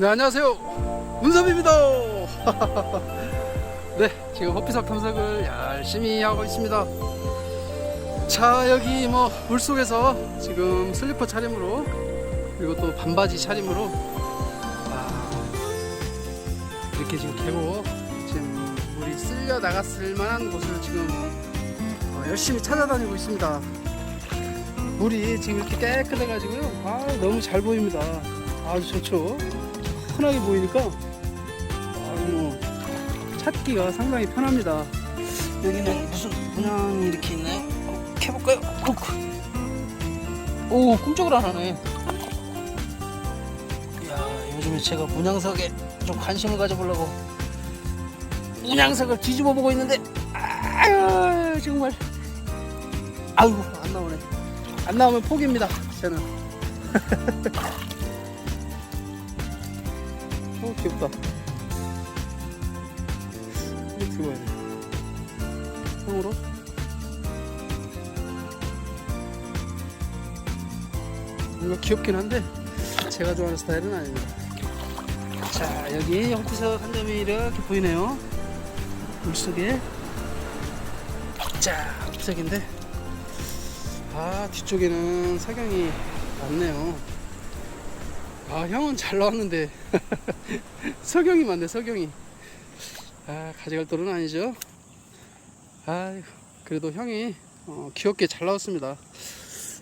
네 안녕하세요. 문섭입니다. 네 지금 호피석 탐색을 열심히 하고 있습니다. 자 여기 뭐 물속에서 지금 슬리퍼 차림으로 그리고 또 반바지 차림으로 아, 이렇게 지금 계곡 지금 물이 쓸려 나갔을 만한 곳을 지금 어, 열심히 찾아다니고 있습니다. 물이 지금 이렇게 깨끗해 가지고요. 아 너무 잘 보입니다. 아주 좋죠 흔하게 보이니까 뭐 찾기가 상당히 편합니다. 여기는 무슨 문양이 이렇게 있네 어, 캐볼까요? 오 꿈쩍을 안 하네. 이야 요즘에 제가 문양석에 좀 관심을 가져보려고 문양석을 뒤집어 보고 있는데 아유 정말. 아이고 안 나오네. 안 나오면 포기입니다 저는. 어 귀엽다. 이거 들어가야 돼. 손으로? 뭔가 귀엽긴 한데 제가 좋아하는 스타일은 아닙니다. 자 여기 홍피석 한 점이 이렇게 보이네요. 물속에. 자 홍피석인데. 아 뒤쪽에는 사경이 많네요 아 형은 잘 나왔는데. 석영이 많네 석영이. 아 가져갈 돌은 아니죠. 아 그래도 형이 어, 귀엽게 잘 나왔습니다.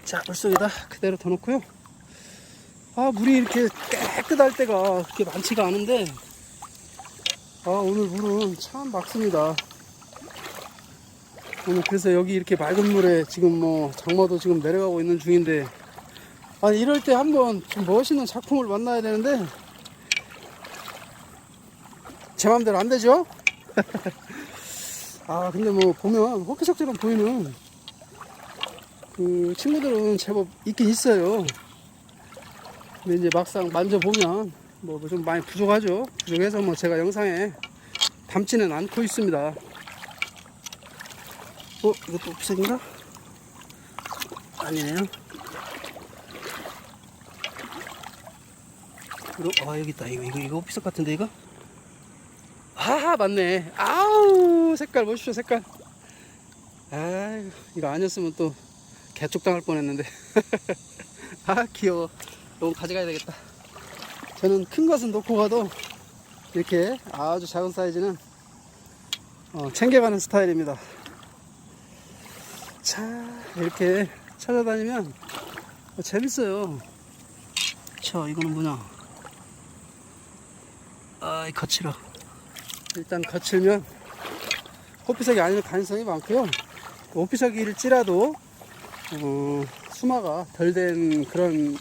자 물속에다 그대로 더 놓고요. 아 물이 이렇게 깨끗할 때가 그렇게 많지가 않은데. 아 오늘 물은 참 맑습니다. 오늘 그래서 여기 이렇게 맑은 물에 지금 뭐 장마도 지금 내려가고 있는 중인데 아니 이럴 때 한번 좀 멋있는 작품을 만나야 되는데 제 맘대로 안 되죠? 아 근데 뭐 보면 호피석처럼 보이는 그 친구들은 제법 있긴 있어요 근데 이제 막상 만져보면 뭐 좀 많이 부족하죠 부족해서 뭐 제가 영상에 담지는 않고 있습니다 어 이것도 호피석인가? 아니네요 그리고 아 여기 있다. 이거 이거 이거 오피석 같은데 이거? 아 맞네. 아우 색깔 보십시오 색깔. 아이고 이거 아니었으면 또 개쪽 당할 뻔했는데. 아 귀여워. 너무 가져가야 되겠다. 저는 큰 것은 놓고 가도 이렇게 아주 작은 사이즈는 어, 챙겨가는 스타일입니다. 자 이렇게 찾아다니면 어, 재밌어요. 자 이거는 뭐냐 아이 거칠어. 일단 거칠면 호피석이 아닐 가능성이 많고요. 호피석일지라도 어, 수마가 덜 된 그런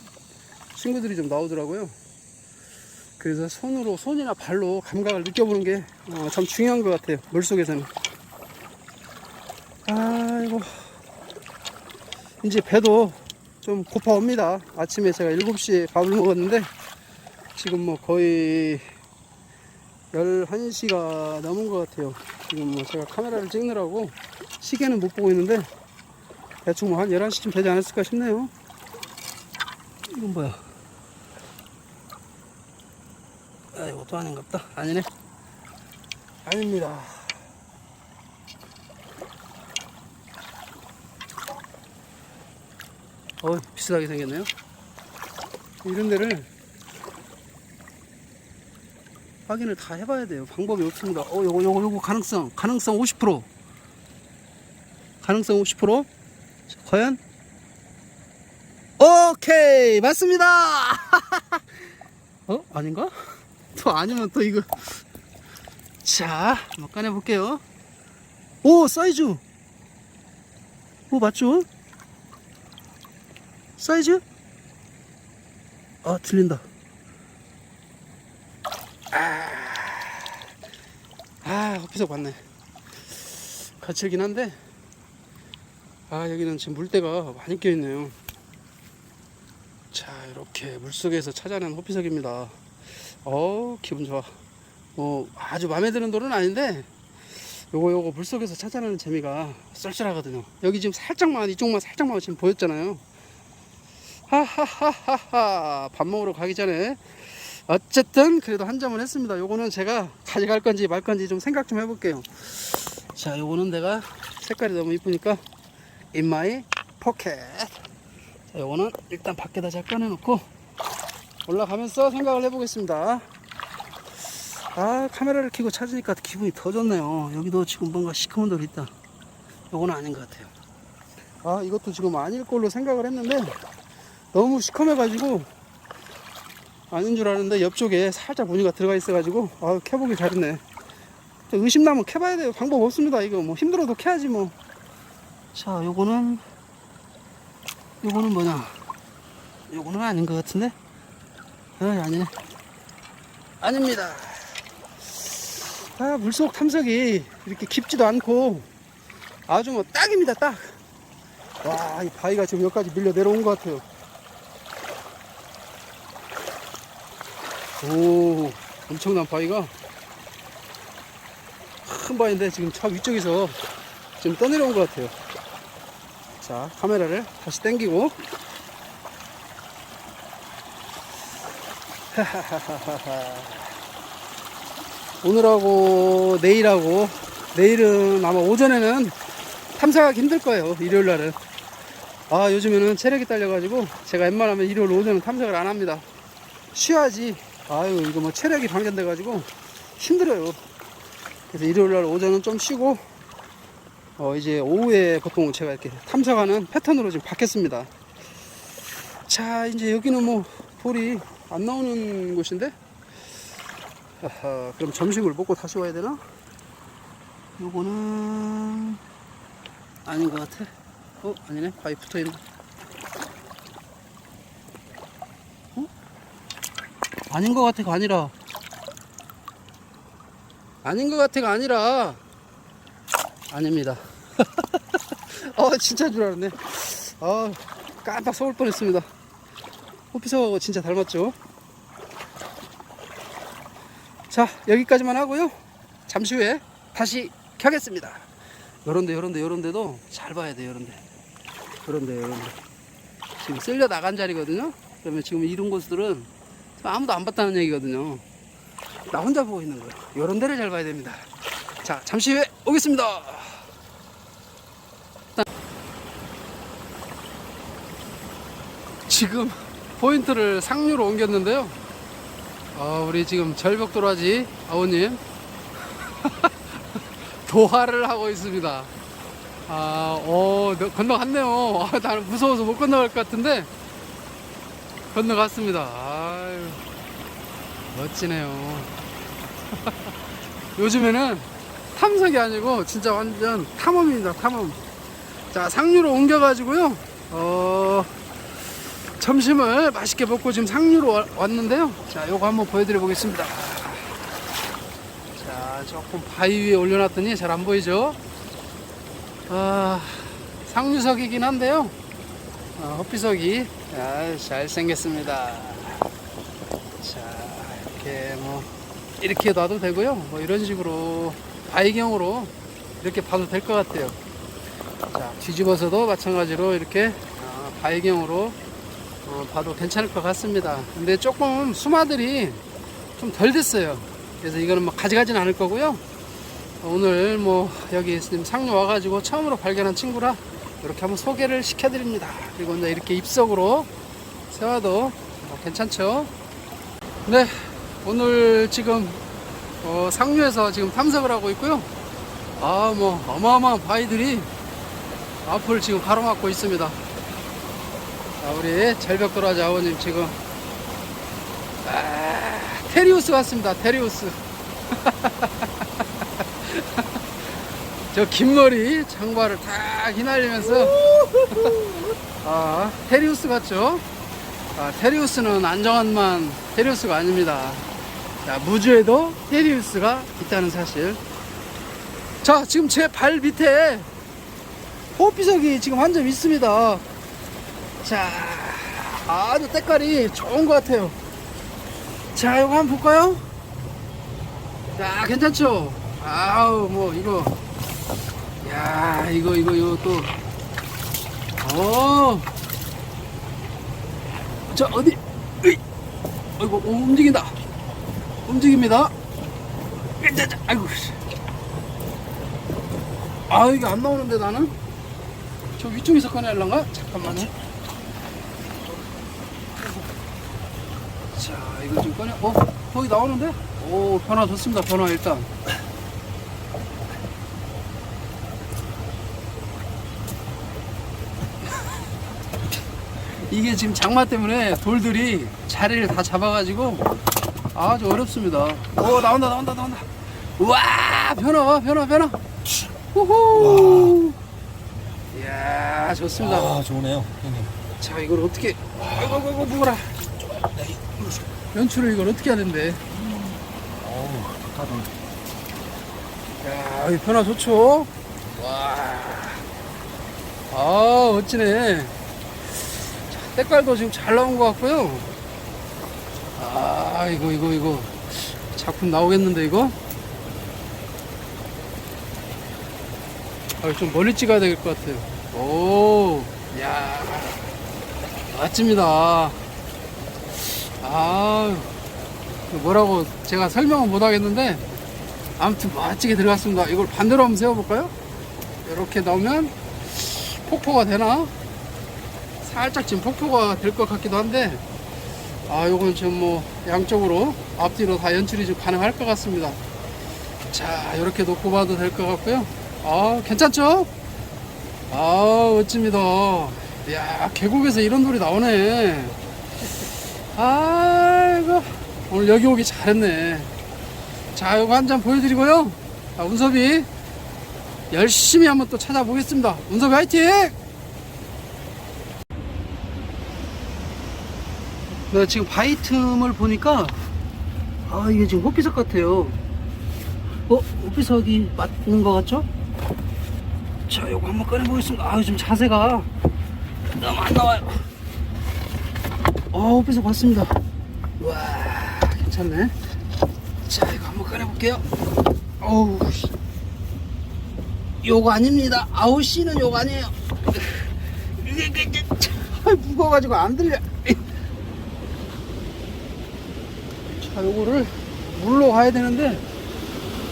친구들이 좀 나오더라고요. 그래서 손으로 손이나 발로 감각을 느껴보는 게참 중요한 것 같아요 물속에서는. 아이고. 이제 배도 좀 고파옵니다. 아침에 제가 7시에 밥을 먹었는데 지금 뭐 거의 11시가 넘은 것 같아요. 지금 뭐 제가 카메라를 찍느라고 시계는 못 보고 있는데 대충 뭐 한 11시쯤 되지 않았을까 싶네요. 이건 뭐야? 아, 이것도 아닌갑다. 아니네. 아닙니다. 어, 비슷하게 생겼네요. 이런 데를 확인을 다 해봐야 돼요. 방법이 없습니다. 어, 요거, 요거, 요거 가능성, 가능성 50%. 가능성 50%. 자, 과연? 오케이! 맞습니다! 어? 아닌가? 또 아니면 또 이거. 자, 한번 꺼내볼게요. 오, 사이즈! 오, 맞죠? 사이즈? 아, 틀린다. 아, 호피석 봤네. 거칠긴 한데, 아, 여기는 지금 물때가 많이 껴있네요. 자, 이렇게 물속에서 찾아낸 호피석입니다. 어 기분 좋아. 뭐, 아주 마음에 드는 돌은 아닌데, 요거, 요거 물속에서 찾아내는 재미가 쏠쏠하거든요. 여기 지금 살짝만, 이쪽만 살짝만 지금 보였잖아요. 하하하하하. 밥 먹으러 가기 전에 어쨌든 그래도 한 점은 했습니다. 요거는 제가 가져갈 건지 말 건지 좀 생각 좀 해볼게요. 자, 요거는 내가 색깔이 너무 이쁘니까 in my pocket. 자, 요거는 일단 밖에다 잘 꺼내놓고 올라가면서 생각을 해보겠습니다. 아, 카메라를 켜고 찾으니까 기분이 더 좋네요. 여기도 지금 뭔가 시커먼 돌이 있다. 요거는 아닌 것 같아요. 아, 이것도 지금 아닐 걸로 생각을 했는데 너무 시커매가지고 아닌 줄 아는데 옆쪽에 살짝 무늬가 들어가 있어가지고 아 캐보기 잘했네. 저 의심나면 캐봐야 돼요. 방법 없습니다. 이거 뭐 힘들어도 캐야지 뭐 자 요거는 요거는 뭐냐? 요거는 아닌 것 같은데? 아 아니네. 아닙니다. 아 물속 탐색이 이렇게 깊지도 않고 아주 뭐 딱입니다 딱 와 이 바위가 지금 여기까지 밀려 내려온 것 같아요 오 엄청난 바위가 큰 바위인데 지금 차 위쪽에서 지금 떠내려온 것 같아요. 자 카메라를 다시 당기고. 오늘하고 내일하고 내일은 아마 오전에는 탐사하기 힘들 거예요 일요일 날은. 아 요즘에는 체력이 딸려가지고 제가 웬만하면 일요일 오전은 탐색을 안 합니다. 쉬어야지 아유 이거 뭐 체력이 방전돼 가지고 힘들어요. 그래서 일요일날 오전은 좀 쉬고 어 이제 오후에 보통 제가 이렇게 탐색하는 패턴으로 지금 바뀌었습니다. 자 이제 여기는 뭐 돌이 안 나오는 곳인데? 아하, 그럼 점심을 먹고 다시 와야 되나? 요거는 아닌 것 같아. 어 아니네. 바위 붙어있네 아닌 것 같아가 아니라. 아닌 것 같아가 아니라. 아닙니다. 아 진짜 줄 알았네. 아 깜빡 서울 뻔했습니다. 호피석하고 진짜 닮았죠? 자 여기까지만 하고요. 잠시 후에 다시 켜겠습니다. 요런데 요런데 요런데도 잘 봐야 돼 요런데. 요런데 요런데. 지금 쓸려 나간 자리거든요? 그러면 지금 이런 곳들은 아무도 안 봤다는 얘기거든요. 나 혼자 보고 있는 거예요. 이런 데를 잘 봐야 됩니다. 자, 잠시 후에 오겠습니다. 지금 포인트를 상류로 옮겼는데요. 어, 우리 지금 절벽도라지 아버님 도하를 하고 있습니다. 아, 어, 건너갔네요. 아, 나는 무서워서 못 건너갈 것 같은데 건너갔습니다. 아유, 멋지네요. 요즘에는 탐색이 아니고 진짜 완전 탐험입니다. 탐험. 자, 상류로 옮겨가지고요. 어, 점심을 맛있게 먹고 지금 상류로 와- 왔는데요. 자, 요거 한번 보여드려 보겠습니다. 자, 조금 바위 위에 올려놨더니 잘 안 보이죠? 아, 상류석이긴 한데요. 어, 헛비석이 아, 잘생겼습니다. 자, 이렇게 뭐, 이렇게 놔도 되고요. 뭐, 이런 식으로 바이경으로 이렇게 봐도 될 것 같아요. 자, 뒤집어서도 마찬가지로 이렇게 어, 바이경으로 어, 봐도 괜찮을 것 같습니다. 근데 조금 수마들이 좀 덜 됐어요. 그래서 이거는 뭐 가져가진 않을 거고요. 오늘 뭐 여기 상류 와가지고 처음으로 발견한 친구라 이렇게 한번 소개를 시켜드립니다. 그리고 이제 이렇게 입석으로 세워도 뭐 괜찮죠? 네, 오늘 지금 어, 상류에서 지금 탐색을 하고 있고요. 아, 뭐 어마어마한 바위들이 앞을 지금 가로막고 있습니다. 자, 우리 절벽도라지 아버님 지금 아, 테리우스 같습니다. 테리우스. 저 긴 머리 장발을 탁 휘날리면서 아 테리우스 같죠? 아, 테리우스는 안정환만 테리우스가 아닙니다. 자, 무주에도 테리우스가 있다는 사실. 자, 지금 제 발 밑에 호흡비석이 지금 한 점 있습니다. 자, 아주 때깔이 좋은 것 같아요. 자, 이거 한번 볼까요? 자, 괜찮죠? 아우, 뭐, 이거. 야, 이거, 이거, 이거 또. 어. 자, 어디? 으이. 오, 움직인다 움직입니다. 아이고. 씨. 아 이게 안 나오는데 나는? 저 위쪽에서 꺼내려는가? 잠깐만요. 자 이거 좀 꺼내. 어 거기 나오는데? 오 변화 좋습니다 변화 일단. 이게 지금 장마 때문에 돌들이 자리를 다 잡아가지고 아주 어렵습니다. 오 나온다 나온다 나온다. 우와 변화 와 변화 변화. 우후. 이야 좋습니다. 아 좋네요 형님 자 이걸 어떻게 아이고 아이고 무거라. 연출을 이걸 어떻게 된대. 어우 좋다 돌 야, 이 변화 좋죠? 와. 아, 멋지네. 자, 때깔도 지금 잘 나온 것 같고요. 아, 이거, 이거, 이거. 작품 나오겠는데, 이거? 아, 좀 멀리 찍어야 될 것 같아요. 오, 야. 멋집니다. 아, 뭐라고 제가 설명은 못 하겠는데, 아무튼 멋지게 들어갔습니다. 이걸 반대로 한번 세워볼까요? 이렇게 나오면 폭포가 되나? 살짝 지금 폭포가 될 것 같기도 한데 아 요건 지금 뭐 양쪽으로 앞뒤로 다 연출이 좀 가능할 것 같습니다. 자 이렇게 놓고 봐도 될 것 같고요. 아 괜찮죠? 아 멋집니다. 야 계곡에서 이런 돌이 나오네. 아이고 오늘 여기 오기 잘했네. 자, 요거 한 잔 보여드리고요. 자, 운섭이 열심히 한번 또 찾아보겠습니다. 운섭이 화이팅! 네, 지금 바위 틈을 보니까 아, 이게 지금 호피석 같아요. 어, 호피석이 맞는 것 같죠? 자, 요거 한번 꺼내보겠습니다. 아, 지금 자세가 너무 안 나와요. 어, 호피석 봤습니다. 와, 괜찮네. 자 이거 한번 꺼내볼게요 어우 씨. 요거 아닙니다 아우 씨는 요거 아니에요 참, 무거워가지고 안 들려 자 요거를 물로 가야 되는데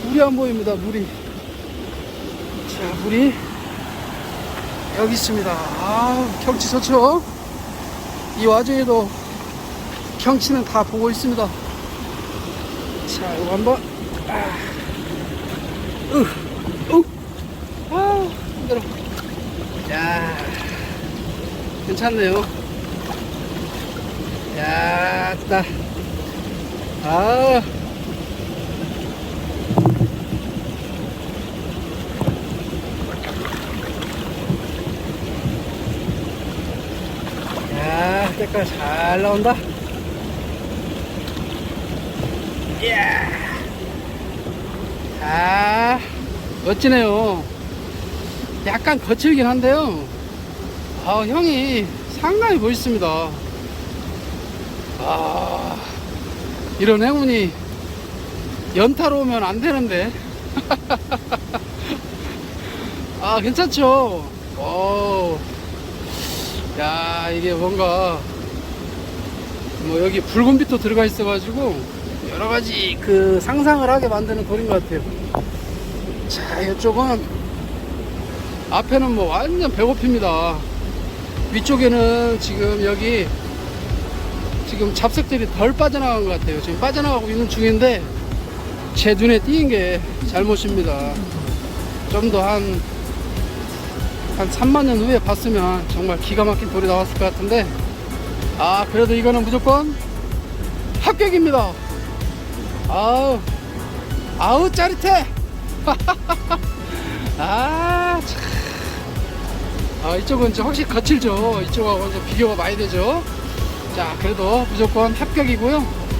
물이 안 보입니다 물이 자 물이 여기 있습니다 아 경치 좋죠 이 와중에도 경치는 다 보고 있습니다 자, 이거 한번. 아, 으, 으, 아, 힘들어. 야, 괜찮네요. 야, 따. 아. 야, 색깔 잘 나온다. 이야. 아, 멋지네요. 약간 거칠긴 한데요. 아, 형이 상당히 멋있습니다. 아, 이런 행운이 연타로 오면 안 되는데. 아, 괜찮죠? 오. 야, 이게 뭔가, 뭐 여기 붉은 빛도 들어가 있어 가지고, 여러 가지 그 상상을 하게 만드는 돌인 것 같아요. 자, 이쪽은 앞에는 뭐 완전 배고픕니다. 위쪽에는 지금 여기 지금 잡색들이 덜 빠져나간 것 같아요. 지금 빠져나가고 있는 중인데 제 눈에 띄인 게 잘못입니다. 좀 더 한, 한 3만 년 후에 봤으면 정말 기가 막힌 돌이 나왔을 것 같은데 아, 그래도 이거는 무조건 합격입니다. 아우 아우 짜릿해 아, 참. 아 이쪽은 좀 확실히 거칠죠 이쪽하고 좀 비교가 많이 되죠 자 그래도 무조건 합격이고요.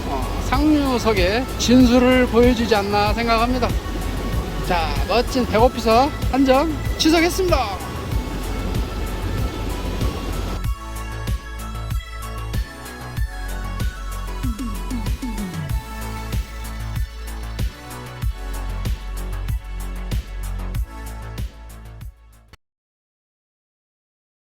어, 상류석에 진수를 보여주지 않나 생각합니다. 자 멋진 배고피서 한점 취소했습니다